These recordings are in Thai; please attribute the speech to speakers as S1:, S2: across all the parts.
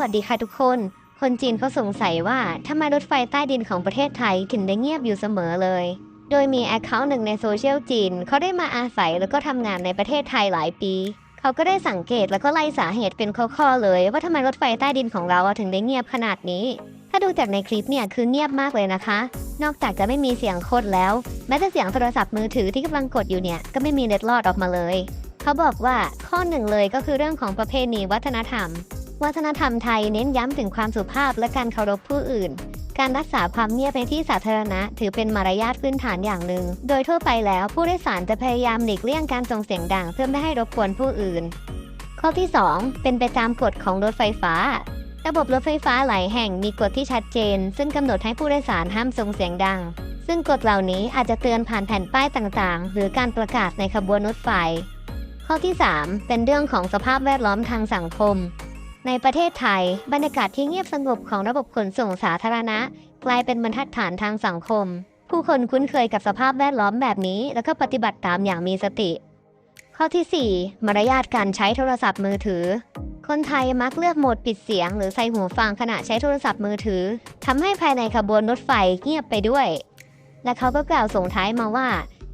S1: วัสดีค่ะทุกคน คนจีนเขาสงสัยว่าทำไมรถไฟใต้ดินของประเทศไทยถึงได้เงียบอยู่เสมอเลย โดยมีแอคเคาท์หนึ่งในโซเชียลจีนเขาได้มาอาศัยแล้วก็ทำงานในประเทศไทยหลายปี เขาก็ได้สังเกตแล้วก็ไล่สาเหตุเป็นข้อๆเลย ว่าทำไมรถไฟใต้ดินของเราถึงได้เงียบขนาดนี้ ถ้าดูจากในคลิปเนี่ยคือเงียบมากเลยนะคะ นอกจากจะไม่มีเสียงโคตรแล้วแม้แต่เสียงโทรศัพท์มือถือที่กำลังกดอยู่เนี่ยก็ไม่มีเล็ดลอดออกมาเลย เขาบอกว่าข้อหนึ่งเลยก็คือเรื่องของประเพณีวัฒนธรรม วัฒนธรรมไทยเน้นย้ำถึงความสุภาพและการเคารพผู้อื่น การรักษาความเงียบในที่สาธารณะ ถือเป็นมารยาทพื้นฐานอย่างหนึ่ง โดยทั่วไปแล้วผู้โดยสารจะพยายามหลีกเลี่ยงการส่งเสียงดังเพื่อไม่ให้รบกวนผู้อื่น ข้อที่ 2 เป็นไปตามกฎของรถไฟฟ้า ระบบรถไฟฟ้าหลายแห่งมีกฎที่ชัดเจน ซึ่งกำหนดให้ผู้โดยสารห้ามส่งเสียงดัง ซึ่งกฎเหล่านี้อาจจะเตือนผ่านแผ่นป้ายต่างๆ หรือการประกาศในขบวนรถไฟ ข้อที่ 3 เป็นเรื่องของสภาพแวดล้อมทางสังคม ในประเทศไทย บรรยากาศที่เงียบสงบของระบบขนส่งสาธารณะ กลายเป็นบรรทัดฐานทางสังคม ผู้คนคุ้นเคยกับสภาพแวดล้อมแบบนี้ แล้วก็ปฏิบัติตามอย่างมีสติ ข้อทีสี่4 มารยาทการใช้โทรศัพท์มือถือ คนไทยมักเลือกโหมดปิดเสียง หรือใส่หูฟังขณะใช้โทรศัพท์มือถือทำให้ภายในขบวนรถไฟเงียบไปด้วย และเขาก็กล่าวส่งท้ายมาว่า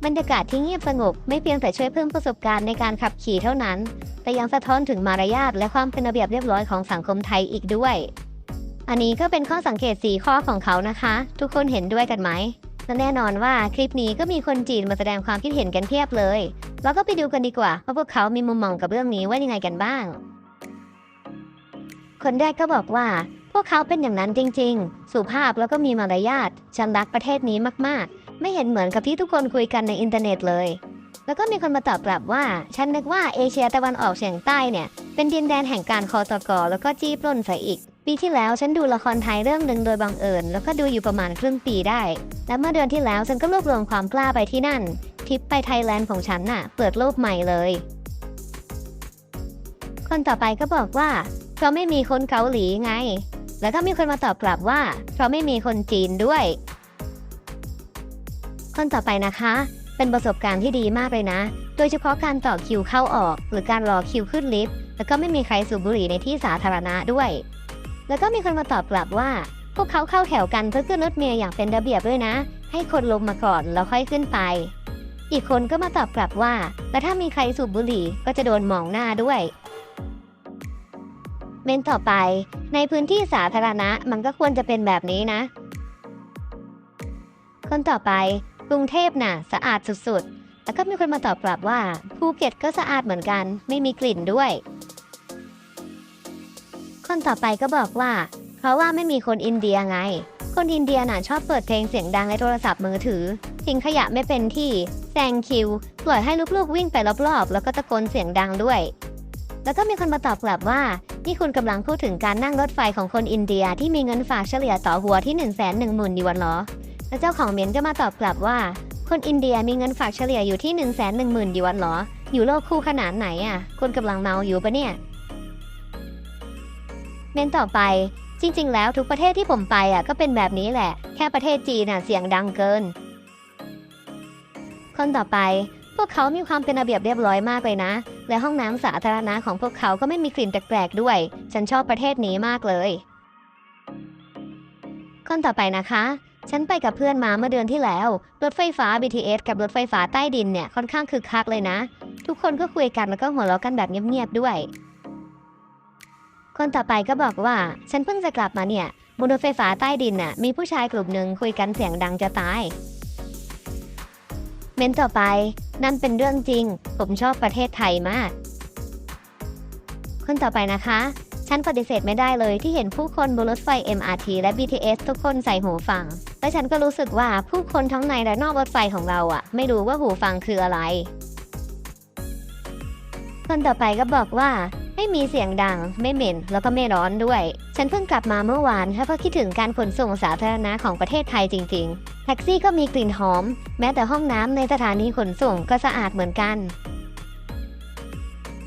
S1: บรรยากาศที่เงียบสงบไม่เพียงแต่ช่วยเพิ่มประสบการณ์ในการขับขี่เท่านั้น แต่ยังสะท้อนถึงมารยาทและความเป็นระเบียบเรียบร้อยของสังคมไทยอีกด้วย อันนี้ก็เป็นข้อสังเกตสีข้อของเขานะคะ ทุกคนเห็นด้วยกันไหมและแน่นอนว่าคลิปนี้ก็มีคนจีนมาแสดงความคิดเห็นกันเพียบเลยแล้วก็ไปดูกันดีกว่าว่าพวกเขามีมุมมองกับเรื่องนี้ว่ายังไงกันบ้าง คนแรกก็บอกว่า พวกเขาเป็นอย่างนั้นจริง ๆ สุภาพแล้วก็มีมารยาทฉันรักประเทศนี้มากๆ ไม่เห็นเหมือนกับที่ทุกคนคุยกันในอินเทอร์เน็ตเลย แล้วก็มีคนมาตอบกลับว่า ฉันนึกว่าเอเชียตะวันออกเฉียงใต้เนี่ย เป็นดินแดนแห่งการคอตกอแล้วก็จี้ปล้นใส่อีก ปีที่แล้วฉันดูละครไทยเรื่องหนึ่งโดยบังเอิญ แล้วก็ดูอยู่ประมาณครึ่งปีได้ และเมื่อเดือนที่แล้วฉันก็รวบรวมความกล้าไปที่นั่นทริปไปไทยแลนด์ของฉันน่ะ เปิดโลกใหม่เลย คนต่อไปก็บอกว่าเพราะไม่มีคนเกาหลีไง แล้วก็มีคนมาตอบกลับว่าเพราะไม่มีคนจีนด้วย คนต่อไปนะคะ เป็นประสบการณ์ที่ดีมากเลยนะ โดยเฉพาะการต่อคิวเข้าออก หรือการรอคิวขึ้นลิฟต์ แล้วก็ไม่มีใครสูบบุหรี่ในที่สาธารณะด้วย แล้วก็มีคนมาตอบกลับว่า พวกเขาเข้าแถวกันเพื่อขึ้นรถเมล์อย่างเป็นระเบียบด้วยนะ ให้คนลงมาก่อนแล้วค่อยขึ้นไป อีกคนก็มาตอบกลับว่า แล้วถ้ามีใครสูบบุหรี่ก็จะโดนมองหน้าด้วยเมนต่อไป ในพื้นที่สาธารณะมันก็ควรจะเป็นแบบนี้นะ คนต่อไป กรุงเทพน่ะ สะอาดสุดๆ แล้วก็มีคนมาตอบกลับว่าภูเก็ตก็สะอาดเหมือนกัน ไม่มีกลิ่นด้วย คนต่อไปก็บอกว่า เพราะว่าไม่มีคนอินเดียไง คนอินเดียน่ะชอบเปิดเพลงเสียงดังในโทรศัพท์มือถือทิ้งขยะไม่เป็นที่แซงคิว ปล่อยให้ลูกๆวิ่งไปรอบๆ แล้วก็ตะโกนเสียงดังด้วย แล้วก็มีคนมาตอบกลับว่า นี่คุณกำลังพูดถึงการนั่งรถไฟของคนอินเดียที่มีเงินฝากเฉลี่ยต่อหัวที่1นึ่งแสนหนึ่งหมื่นยวนหรอ แล้วเจ้าของเมนก็มาตอบกลับว่า คนอินเดียมีเงินฝากเฉลี่ยอยู่ที่1นึ่งแสนหนึ่งหมื่นหยวนหรอ อยู่โลกคู่ขนาดไหนอะคุณกำลังเมาอยู่ปะเนี่ย เมนต่อไป จริง ๆ แล้วทุกประเทศที่ผมไปอะก็เป็นแบบนี้แหละ แค่ประเทศจีนน่ะเสียงดังเกิน คนต่อไป พวกเขามีความเป็นระเบียบเรียบร้อยมากเลยนะ และห้องน้ำสาธารณะของพวกเขาก็ไม่มีกลิ่นแปลกๆด้วย ฉันชอบประเทศนี้มากเลยคนต่อไปนะคะ ฉันไปกับเพื่อนมาเมื่อเดือนที่แล้ว รถไฟฟ้า BTS กับรถไฟฟ้าใต้ดินเนี่ยค่อนข้างคึกคักเลยนะ ทุกคนก็คุยกันแล้วก็หัวเราะกันแบบเงียบๆด้วย คนต่อไปก็บอกว่า ฉันเพิ่งจะกลับมาเนี่ยบนรถไฟฟ้าใต้ดินน่ะมีผู้ชายกลุ่มหนึ่งคุยกันเสียงดังจะตาย เมนต่อไป นั่นเป็นเรื่องจริง ผมชอบประเทศไทยมาก คนต่อไปนะคะ ฉันปฏิเสธไม่ได้เลยที่เห็นผู้คนบนรถไฟ MRT และ BTS ทุกคนใส่หูฟัง และฉันก็รู้สึกว่าผู้คนทั้งในและนอกรถไฟของเราอะไม่รู้ว่าหูฟังคืออะไร คนต่อไปก็บอกว่าไม่มีเสียงดัง ไม่เหม็น แล้วก็ไม่ร้อนด้วย ฉันเพิ่งกลับมาเมื่อวานแค่เพราะคิดถึงการขนส่งสาธารณะของประเทศไทยจริง ๆ แท็กซี่ก็มีกลิ่นหอม แม้แต่ห้องน้ำในสถานีขนส่งก็สะอาดเหมือนกัน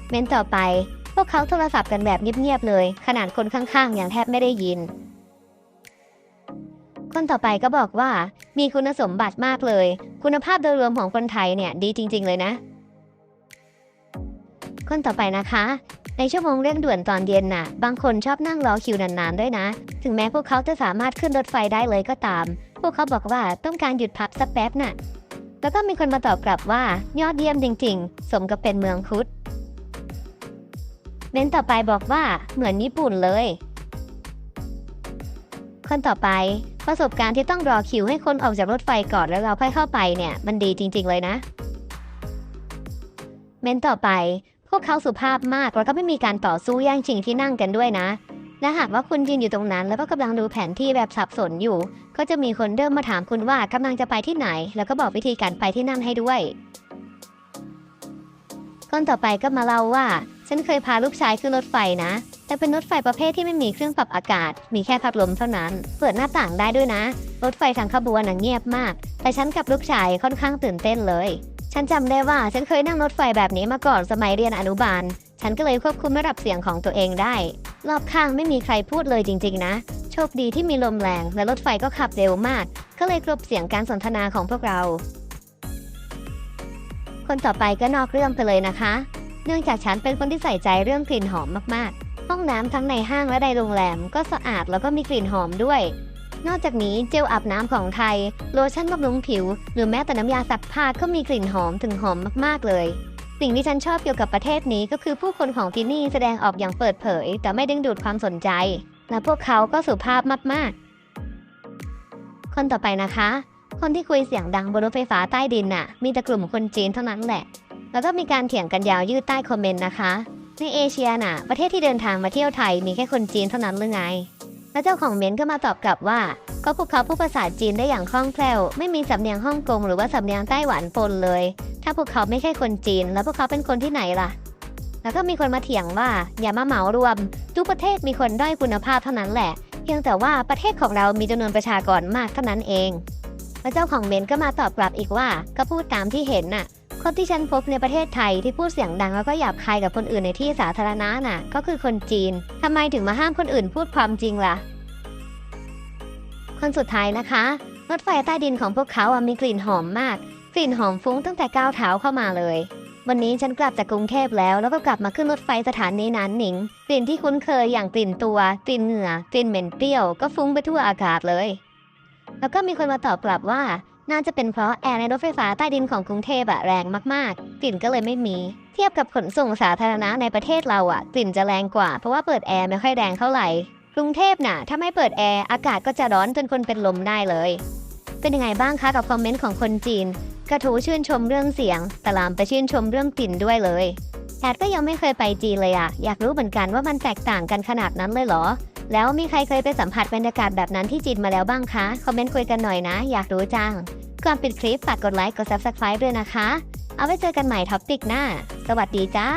S1: เมนต่อไป วกเขาโทรศัพท์กันแบบเงียบๆเลย ขนาดคนข้างๆอย่างแทบไม่ได้ยิน คนต่อไปก็บอกว่า มีคุณสมบัติมากเลย คุณภาพโดยรวมของคนไทยเนี่ยดีจริง ๆ เลยนะ คนต่อไปนะคะ ในชั่วโมงเร่งด่วนตอนเย็นน่ะ บางคนชอบนั่งรอคิวนานๆด้วยนะ ถึงแม้พวกเขาจะสามารถขึ้นรถไฟได้เลยก็ตาม พวกเขาบอกว่าต้องการหยุดพักสักแป๊บน่ะ แล้วก็มีคนมาตอบกลับว่ายอดเยี่ยมจริง ๆ สมกับเป็นเมืองคุด เม้นต่อไปบอกว่าเหมือนญี่ปุ่นเลย คนต่อไปประสบการณ์ที่ต้องรอคิวให้คนออกจากรถไฟก่อนแล้วเราค่อยเข้าไปเนี่ย มันดีจริง ๆ เลยนะ เม้นต่อไป พวกเขาสุภาพมากแล้วก็ไม่มีการต่อสู้แย่งชิงที่นั่งกันด้วยนะและหากว่าคุณยืนอยู่ตรงนั้น แล้วก็กำลังดูแผนที่แบบสับสนอยู่ ก็จะมีคนเริ่มมาถามคุณว่ากำลังจะไปที่ไหน แล้วก็บอกวิธีการไปที่นั่นให้ด้วยคนต่อไปก็มาเล่าว่า ฉันเคยพาลูกชายขึ้นรถไฟนะ แต่เป็นรถไฟประเภทที่ไม่มีเครื่องปรับอากาศ มีแค่พัดลมเท่านั้น เปิดหน้าต่างได้ด้วยนะ รถไฟทางขบวนน่ะเงียบมาก แต่ฉันกับลูกชายค่อนข้างตื่นเต้นเลย ฉันจำได้ว่าฉันเคยนั่งรถไฟแบบนี้มาก่อนสมัยเรียนอนุบาล ฉันก็เลยควบคุมระดับเสียงของตัวเองได้ รอบข้างไม่มีใครพูดเลยจริง ๆ นะ โชคดีที่มีลมแรงและรถไฟก็ขับเร็วมาก ก็เลยกลบเสียงการสนทนาของพวกเรา คนต่อไปก็นอกเรื่องไปเลยนะคะ เนื่องจากฉันเป็นคนที่ใส่ใจเรื่องกลิ่นหอมมากๆ ห้องน้ำทั้งในห้างและในโรงแรมก็สะอาดแล้วก็มีกลิ่นหอมด้วย นอกจากนี้เจลอาบน้ำของไทย โลชั่นบำรุงผิว หรือแม้แต่น้ำยาซักผ้าก็มีกลิ่นหอมถึงหอมมากๆเลย สิ่งที่ฉันชอบเกี่ยวกับประเทศนี้ก็คือผู้คนของที่นี่แสดงออกอย่างเปิดเผย แต่ไม่ดึงดูดความสนใจ และพวกเขาก็สุภาพมากๆ คนต่อไปนะคะ คนที่คุยเสียงดังบนรถไฟฟ้าใต้ดินน่ะ มีแต่กลุ่มคนจีนเท่านั้นแหละ แล้วก็มีการเถียงกันยาวยืดใต้คอมเมนต์นะคะ ในเอเชียน่ะ ประเทศที่เดินทางมาเที่ยวไทยมีแค่คนจีนเท่านั้นหรือไง แล้วเจ้าของเมนก็มาตอบกลับว่า ก็พวกเขาพูดภาษาจีนได้อย่างคล่องแคล่ว ไม่มีสำเนียงฮ่องกงหรือว่าสำเนียงไต้หวันปนเลย ถ้าพวกเขาไม่ใช่คนจีน แล้วพวกเขาเป็นคนที่ไหนล่ะ แล้วก็มีคนมาเถียงว่า อย่ามาเหมารวม ทุกประเทศมีคนด้อยคุณภาพเท่านั้นแหละ เพียงแต่ว่าประเทศของเรามีจำนวนประชากรมากเท่านั้นเองแล้วเจ้าของเมนก็มาตอบกลับอีกว่า ก็พูดตามที่เห็นน่ะ คนที่ฉันพบในประเทศไทยที่พูดเสียงดังแล้วก็หยาบคายกับคนอื่นในที่สาธารณะน่ะ ก็คือคนจีนทำไมถึงมาห้ามคนอื่นพูดความจริงล่ะ คนสุดท้ายนะคะรถไฟใต้ดินของพวกเขามีกลิ่นหอมมาก กลิ่นหอมฟุ้งตั้งแต่ก้าวเท้าเข้ามาเลย วันนี้ฉันกลับจากกรุงเทพแล้ว แล้วก็กลับมาขึ้นรถไฟสถานีนานหนิง กลิ่นที่คุ้นเคยอย่างกลิ่นตัว กลิ่นเหงื่อ กลิ่นเหม็นเปรี้ยว ก็ฟุ้งไปทั่วอากาศเลย แล้วก็มีคนมาตอบกลับว่า น่าจะเป็นเพราะแอร์ในรถไฟฟ้าใต้ดินของกรุงเทพอะแรงมากๆ กลิ่นก็เลยไม่มี เทียบกับขนส่งสาธารณะในประเทศเราอะกลิ่นจะแรงกว่า เพราะว่าเปิดแอร์ไม่ค่อยแรงเท่าไหร่ กรุงเทพน่ะถ้าไม่เปิดแอร์อากาศก็จะร้อนจนคนเป็นลมได้เลย เป็นยังไงบ้างคะกับคอมเมนต์ของคนจีน กระทูชื่นชมเรื่องเสียง แต่ลามไปชื่นชมเรื่องกลิ่นด้วยเลยแอดก็ยังไม่เคยไปจีนเลยอะอยากรู้เหมือนกันว่ามันแตกต่างกันขนาดนั้นเลยเหรอ แล้วมีใครเคยไปสัมผัสบรรยากาศแบบนั้นที่จีนมาแล้วบ้างคะ คอมเมนต์คุยกันหน่อยนะ อยากรู้จัง ก่อนปิดคลิปฝากกดไลค์ กด subscribe ด้วยนะคะ เอาไว้เจอกันใหม่ท็อปปิกหน้า สวัสดีจ้า